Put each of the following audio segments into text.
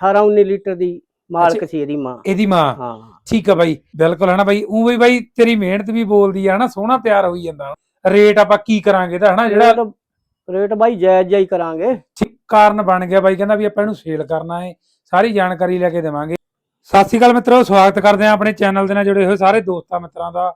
18 19 litre ਦੀ ਮਾਲਕ ਸੀ ਇਹਦੀ ਮਾਂ। ਇਹਦੀ ਮਾਂ। ਹਾਂ। ਠੀਕ ਆ ਬਾਈ ਬਿਲਕੁਲ ਹਨਾ ਬਾਈ ਉਹ ਵੀ ਬਾਈ ਤੇਰੀ ਮਿਹਨਤ ਵੀ ਬੋਲਦੀ ਆ ਹਨਾ ਸੋਹਣਾ ਤਿਆਰ ਹੋਈ ਜਾਂਦਾ। ਰੇਟ ਆਪਾਂ ਕੀ ਕਰਾਂਗੇ ਇਹਦਾ ਹਨਾ ਜਿਹੜਾ ਰੇਟ ਬਾਈ ਜਾਇਜ਼ ਜਾਈ ਕਰਾਂਗੇ। ਠੀਕ ਕਾਰਨ ਬਣ ਗਿਆ ਬਾਈ ਕਹਿੰਦਾ ਵੀ ਆਪਾਂ ਇਹਨੂੰ ਸੇਲ ਕਰਨਾ ਹੈ ਸਾਰੀ ਜਾਣਕਾਰੀ ਲੈ ਕੇ ਦੇਵਾਂਗੇ। ਸਤਿ ਸ਼੍ਰੀ ਅਕਾਲ ਮਿੱਤਰੋ ਸਵਾਗਤ ਕਰਦੇ ਹਾਂ ਆਪਣੇ ਚੈਨਲ ਦੇ ਨਾਲ ਜੁੜੇ ਹੋਏ ਸਾਰੇ ਦੋਸਤਾਂ ਮਿੱਤਰਾਂ ਦਾ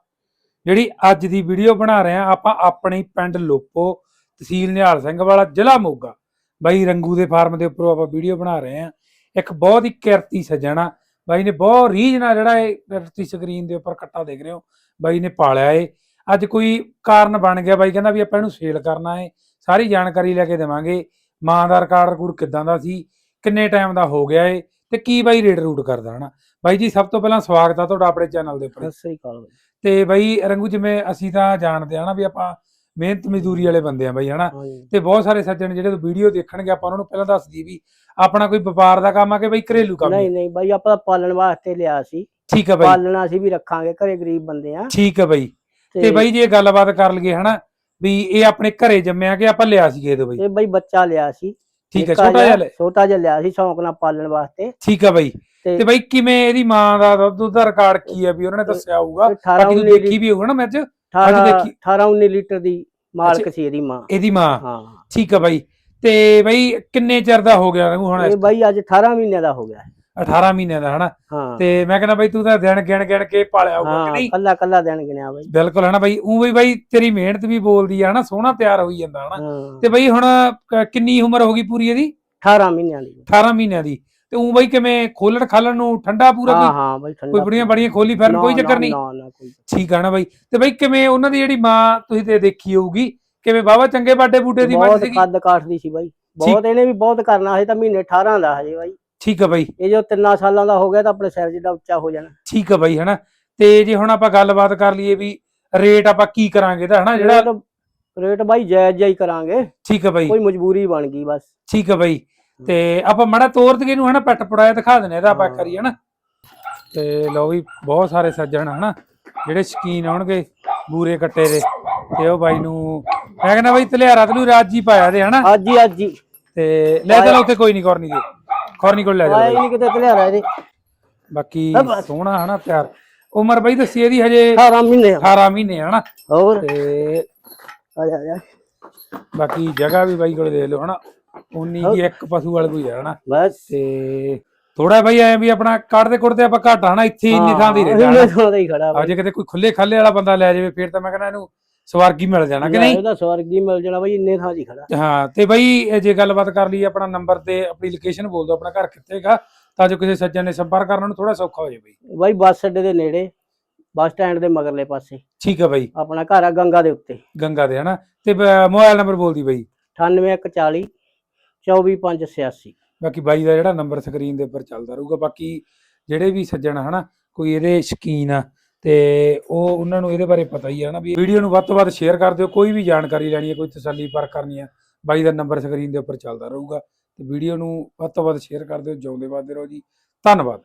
ਜਿਹੜੀ ਅੱਜ ਦੀ ਵੀਡੀਓ ਬਣਾ ਰਹੇ ਹਾਂ ਆਪਾਂ ਆਪਣੇ ਪਿੰਡ ਲੋਪੋ ਤਹਿਸੀਲ ਨਿਹਾਲ ਸਿੰਘ ਵਾਲਾ ਜ਼ਿਲ੍ਹਾ ਮੋਗਾ। ਬਾਈ ਰੰਗੂ ਦੇ ਫਾਰਮ ਦੇ ਉੱਪਰੋਂ ਆਪਾਂ ਵੀਡੀਓ ਬਣਾ ਰਹੇ ਹਾਂ। ਇੱਕ ਬਹੁਤ ਹੀ ਕਿਰਤੀ ਸੱਜਣਾ ਬਾਈ ਨੇ ਬਹੁਤ ਰੀਝ ਨਾਲ ਜਿਹੜਾ ਇਹ ਤੁਸੀਂ ਸਕਰੀਨ ਦੇ ਉੱਪਰ ਕੱਟਾ ਦੇਖ ਰਹੇ ਹੋ। ਬਾਈ ਨੇ ਪਾਲਿਆ ਏ। ਅੱਜ ਕੋਈ ਕਾਰਨ ਬਣ ਗਿਆ ਬਾਈ ਕਹਿੰਦਾ ਵੀ ਆਪਾਂ ਇਹਨੂੰ ਸੇਲ ਕਰਨਾ ਏ। ਸਾਰੀ ਜਾਣਕਾਰੀ ਲੈ ਕੇ ਦੇਵਾਂਗੇ। ਮਾਂ ਦਾ ਰਿਕਾਰਡ ਰਿਕੂਡ ਕਿੱਦਾਂ ਦਾ ਸੀ? ਕਿੰਨੇ ਟਾਈਮ ਦਾ ਹੋ ਗਿਆ ਏ? ਤੇ ਕੀ ਬਾਈ ਰੇਟ ਰੂਟ ਕਰਦਾ ਹਨਾ? ਬਾਈ ਜੀ ਸਭ ਤੋਂ ਪਹਿਲਾਂ ਸਵਾਗਤ ਆ ਤੁਹਾਡਾ ਆਪਣੇ ਚੈਨਲ ਦੇ ਉੱਪਰ। ਸਤਿ ਸ੍ਰੀ ਅਕਾਲ ਬਾਈ। ਤੇ ਬਾਈ ਰੰਗੂ ਜਿਵੇਂ ਅਸੀਂ ਤਾਂ ਜਾਣਦੇ ਆ ਨਾ ਵੀ ਆਪਾਂ ਮਿਹਨਤ ਮਜ਼ਦੂਰੀ ਵਾਲੇ ਬੰਦੇ ਆ ਬਾਈ ਹਨਾ? ਹਾਂਜੀ ਤੇ ਬਹੁਤ ਸਾਰੇ ਸੱਜਣ ਜਿਹੜੇ ਵੀਡੀਓ ਦੇਖਣਗੇ ਆਪਾਂ ਉਹਨਾਂ ਨੂੰ ਪਹਿਲਾਂ ਦੱਸ ਦਈਏ ਵੀ ਆਪਣਾ ਕੋਈ ਵਪਾਰ ਦਾ ਕੰਮ ਆ ਕਿ ਬਾਈ ਘਰੇਲੂ ਕੰਮ ਨਹੀਂ ਨਹੀਂ ਬਾਈ ਆਪਾਂ ਤਾਂ ਪਾਲਣ ਵਾਸਤੇ ਲਿਆ ਸੀ। ਠੀਕ ਆ ਬਾਈ। ਪਾਲਣਾ ਅਸੀਂ ਵੀ ਰੱਖਾਂਗੇ ਘਰੇ ਗਰੀਬ ਬੰਦੇ ਆ। ਠੀਕ ਆ ਬਾਈ। ਤੇ ਬਾਈ ਜੇ ਗੱਲਬਾਤ ਕਰ ਲਈਏ ਹਨਾ ਵੀ ਇਹ ਆਪਣੇ ਘਰੇ ਜੰਮਿਆ ਕਿ ਆਪਾਂ ਲਿਆ ਸੀਗੇ ਇਹਦੋਂ ਬਾਈ? ਇਹ ਬਾਈ ਬੱਚਾ ਲਿਆ ਸੀ। ਠੀਕ ਹੈ ਨਿੱਕਾ ਛੋਟਾ ਜਿਹਾ ਲੈ- ਛੋਟਾ ਜਿਹਾ ਲਿਆ ਸੀ ਸ਼ੌਂਕ ਨਾਲ ਪਾਲਣ ਵਾਸਤੇ। ਠੀਕ ਆ ਬਾਈ। ਤੇ ਤੇ ਬਾਈ ਕਿਵੇਂ ਇਹਦੀ ਮਾਂ ਦਾ ਦੁੱਧ ਦਾ ਰਿਕਾਰਡ ਕੀ ਆ ਵੀ ਉਹਨਾਂ ਨੇ ਦੱਸਿਆ ਹੋਊਗਾ? 18 ਬਾਕੀ ਤੂੰ 19 ਦੇਖੀ ਵੀ ਹੋਊਗਾ ਨਾ ਮੈਚ? 18 ਅੱਜ ਦੇਖੀ। 18 19 ਲੀਟਰ ਦੀ ਮਾਲਕ ਸੀ ਇਹਦੀ ਮਾਂ। ਇਹਦੀ ਮਾਂ? ਹਾਂ। ਠੀਕ ਆ ਬਾਈ। ਤੇ ਬਾਈ ਕਿੰਨੇ ਚਿਰ ਦਾ ਹੋ ਗਿਆ ਹੁਣ ਇਹ ਬਾਈ ਅੱਜ 18 ਮਹੀਨਿਆਂ ਦਾ ਹੋ ਗਿਆ। ਹੈ। 18 ਮਹੀਨਿਆਂ ਦਾ ਹਨਾ? ਹਾਂ। ਤੇ ਮੈਂ ਕਹਿੰਦਾ ਬਾਈ ਤੂੰ ਤਾਂ ਦਿਨ ਗਿਣ ਗਿਣ ਕੇ ਪਾਲਿਆ ਹੋਊਗਾ ਕਿ ਹਾਂ ਨਹੀਂ? ਕੱਲਾ ਕੱਲਾ ਦੇਣ ਗਿਣਿਆ ਬਾਈ। ਬਿਲਕੁਲ ਹਨਾ ਬਾਈ? ਉਹ ਵੀ ਬਾਈ ਤੇਰੀ ਮਿਹਨਤ ਵੀ ਬੋਲਦੀ ਆ ਹਨਾ? ਸੋਹਣਾ ਤਿਆਰ ਹੋਈ ਜਾਂਦਾ ਹਨਾ? ਹਾਂ। ਤੇ ਬਾਈ ਹੁਣ ਕ- ਕਿੰਨੀ ਉਮਰ ਹੋ ਗਈ ਪੂਰੀ ਇਹਦੀ? 18 ਮਹੀਨਿਆਂ ਦੀ। 18 ਮਹੀਨਿਆਂ ਦੀ। ਤੇ ਉਹ ਬਾਈ ਕਿਵੇਂ ਖੋਲਣ ਖਾਲਣ ਨੂੰ ਠੰਡਾ ਪੂਰਾ ਹਾਂ ਕੋਈ? ਹਾਂ ਬਾਈ ਠੰਡਾ ਕੋਈ ਬੜੀਆਂ ਬੜੀਆਂ ਖੋਲੀ ਫਿਰਨ ਕੋਈ ਚੱਕਰ ਨਹੀਂ? ਨਾ ਨਾ ਕੋਈ। ਠੀਕ ਆ ਨਾ ਬਾਈ। ਤੇ ਬਾਈ ਕਿਵੇਂ ਉਹਨਾਂ ਦੀ ਜਿਹੜੀ ਮਾਂ ਤੁਸੀਂ ਤੇ ਦੇਖੀ ਹੋਊਗੀ ਕਿਵੇਂ ਬਾਬਾ ਚੰਗੇ ਬਾਡੇ ਬੂਟੇ ਦੀ ਮਾਂ ਬਹੁਤ ਸੀਗੀ? ਕੱਦ ਕਾਠ ਦੀ ਸੀ ਬਾਈ। ਬਹੁਤ ਇਹਨੇ ਵੀ ਬਹੁਤ ਕਰਨਾ ਹਜੇ ਤਾਂ ਮਹੀਨੇ 18 ਦਾ ਹਜੇ ਬਾਈ। ਠੀਕ ਆ ਬਾਈ। ਇਹ ਜੋ ਤਿੰਨਾਂ ਸਾਲਾਂ ਦਾ ਹੋ ਗਿਆ ਤਾਂ ਆਪਣੇ ਸਿਰ ਜਿੱਡਾ ਉੱਚਾ ਹੋ ਜਾਣਾ। ਠੀਕ ਆ ਬਾਈ ਹਨਾ? ਤੇ ਜੇ ਹੁਣ ਆਪਾਂ ਗੱਲਬਾਤ ਕਰ ਲਈਏ ਵੀ ਰੇਟ ਆਪਾਂ ਕੀ ਕਰਾਂਗੇ ਦਾ ਹਨਾ ਜਿਹੜਾ ਰੇਟ- ਰੇਟ ਬਾਈ ਜਾਇਜ਼ ਜਾਈ ਕਰਾਂਗੇ। ਠੀਕ ਆ ਬਾਈ। ਕੋਈ ਮਜਬੂਰੀ ਬਣ ਗਈ ਬਸ। ਠੀਕ ਆ ਬਾਈ। ਤੇ ਆਪਾਂ ਮੜਾ ਤੋਰ ਦਈਏ ਨੂੰ ਹਨਾ ਪੈਟ ਪੜਾਇਆ ਦਿਖਾ ਦਿੰਨੇ ਇਹਦਾ ਆਪਾਂ ਹਾਂ। ਕਰੀਏ ਹਨਾ। ਤੇ ਲਓ ਵੀ ਬਹੁਤ ਸਾਰੇ ਸੱਜਣ ਹਨਾ ਜਿਹੜੇ ਸ਼ਕੀਨ ਆਉਣਗੇ ਬੂਰੇ ਕੱਟੇ ਦੇ। ਤੇ ਉਹ ਬਾਈ ਨੂੰ ਮੈਂ ਕਹਿੰਦਾ ਬਾਈ ਤਲਿਆਰਾ ਤਲੂ ਰਾਜੀ ਪਾਇਆ ਦੇ ਹਨਾ। ਅੱਜ ਹੀ ਅੱਜ ਹੀ ਤੇ ਲੈ ਚਲ ਉੱਥੇ ਕੋਈ ਨਹੀਂ ਕਰਨੀ ਦੇ। ਖੌਰਨੀ ਕੋਲ ਲੈ ਜਾ ਨਹੀਂ ਕਿਤੇ ਤਲਿਆਰਾ ਇਹਦੇ। ਬਾਕੀ। ਸੋਹਣਾ ਹਨਾ ਪਿਆਰ। ਉਮਰ ਬਾਈ ਦੱਸੀ ਇਹਦੀ ਹਜੇ 18 ਮਹੀਨੇ ਆ। 18 ਮਹੀਨੇ ਹਨਾ। ਹੋਰ। ਤੇ ਆ ਜਾ ਆ ਜਾ। ਬਾਕੀ ਜਗ੍ਹਾ ਵੀ ਬਾਈ ਕੋਲ ਦੇਖ ਲਓ ਹਨਾ। ਉਨੀ ਕੀ ਇੱਕ ਪਸ਼ੂ ਵਾਲ ਕੋਈ ਹਨਾ? ਬਸ। ਤੇ ਥੋੜਾ ਬਾਈ ਐ ਵੀ ਆਪਣਾ ਕੱਢਦੇ ਕੁੜਦੇ ਆਪਾਂ ਘੱਟ ਹਨਾ? ਇੱਥੇ ਇੰਨੀ ਥਾਂ ਦੀ ਰਹਿੰਦਾ ਇੰਨੇ ਹਨਾ। ਥਾਂ ਦਾ ਹੀ ਖੜਾ ਆ ਬਾਈ। ਜੇ ਕਿਤੇ ਕੋਈ ਖੁੱਲੇ ਖਾਲੇ ਵਾਲਾ ਬੰਦਾ ਲੈ ਜਾਵੇ ਫਿਰ ਤਾਂ ਮੈਂ ਕਹਿੰਦਾ ਇਹਨੂੰ ਸਵਰਗੀ ਮਿਲ ਜਾਣਾ ਕਿ ਨਹੀਂ? ਇਹਦਾ ਸਵਰਗੀ ਮਿਲ ਜਾਣਾ ਬਾਈ ਇੰਨੇ ਥਾਂ ਹੀ ਖੜਾ। ਹਾਂ ਤੇ ਬਾਈ ਇਹ ਜੇ ਗੱਲਬਾਤ ਕਰ ਲਈ ਆਪਣਾ ਨੰਬਰ ਤੇ ਆਪਣੀ ਲੋਕੇਸ਼ਨ ਬੋਲ ਦਿਓ ਆਪਣਾ ਘਰ ਕਿੱਥੇ ਹੈਗਾ ਤਾਂ ਜੋ ਕਿਸੇ ਸੱਜਣ ਨੇ ਸੰਪਰਕ ਕਰਨ ਨੂੰ ਥੋੜਾ ਸੌਖਾ ਹੋ ਜਾਵੇ ਬਾਈ। ਬਾਈ ਬੱਸ ਅੱਡੇ ਦੇ ਨੇੜੇ ਬੱਸ ਸਟੈਂਡ ਦੇ ਮਗਰਲੇ ਪਾਸੇ। ਠੀਕ ਹੈ ਬਾਈ। ਆਪਣਾ ਘਰ ਆ ਗੰਗਾ ਦੇ ਉੱਤੇ। ਗੰਗਾ ਦੇ ਹਨਾ? ਤੇ ਮੋਬਾਈਲ ਨੰਬਰ ਬੋਲਦੀ ਬਾਈ। 98140 24586 ਬਾਕੀ ਬਾਈ ਦਾ ਜਿਹੜਾ ਨੰਬਰ ਸਕਰੀਨ ਦੇ ਉੱਪਰ ਚੱਲਦਾ ਰਹੂਗਾ, ਬਾਕੀ ਜਿਹੜੇ ਵੀ ਸੱਜਣ ਹਨਾ, ਕੋਈ ਇਹਦੇ ਸ਼ਕੀਨ ਆ, ਤੇ ਉਹ ਉਹਨਾਂ ਨੂੰ ਇਹਦੇ ਬਾਰੇ ਪਤਾ ਹੀ ਆ ਨਾ ਵੀ ਵੀਡੀਓ ਨੂੰ ਵੱਧ ਤੋਂ ਵੱਧ ਸ਼ੇਅਰ ਕਰ ਦਿਓ, ਕੋਈ ਵੀ ਜਾਣਕਾਰੀ ਲੈਣੀ ਹੈ, ਕੋਈ ਤਸੱਲੀ ਪਰ ਕਰਨੀ ਹੈ ਬਾਈ ਦਾ ਨੰਬਰ ਸਕਰੀਨ ਦੇ ਉੱਪਰ ਚੱਲਦਾ ਰਹੂਗਾ, ਤੇ ਵੀਡੀਓ ਨੂੰ ਵੱਧ ਤੋਂ ਵੱਧ ਸ਼ੇਅਰ ਕਰ ਦਿਓ, ਜਿਉਂਦੇ ਵੱਧਦੇ ਰਹੋ ਜੀ, ਧੰਨਵਾਦ।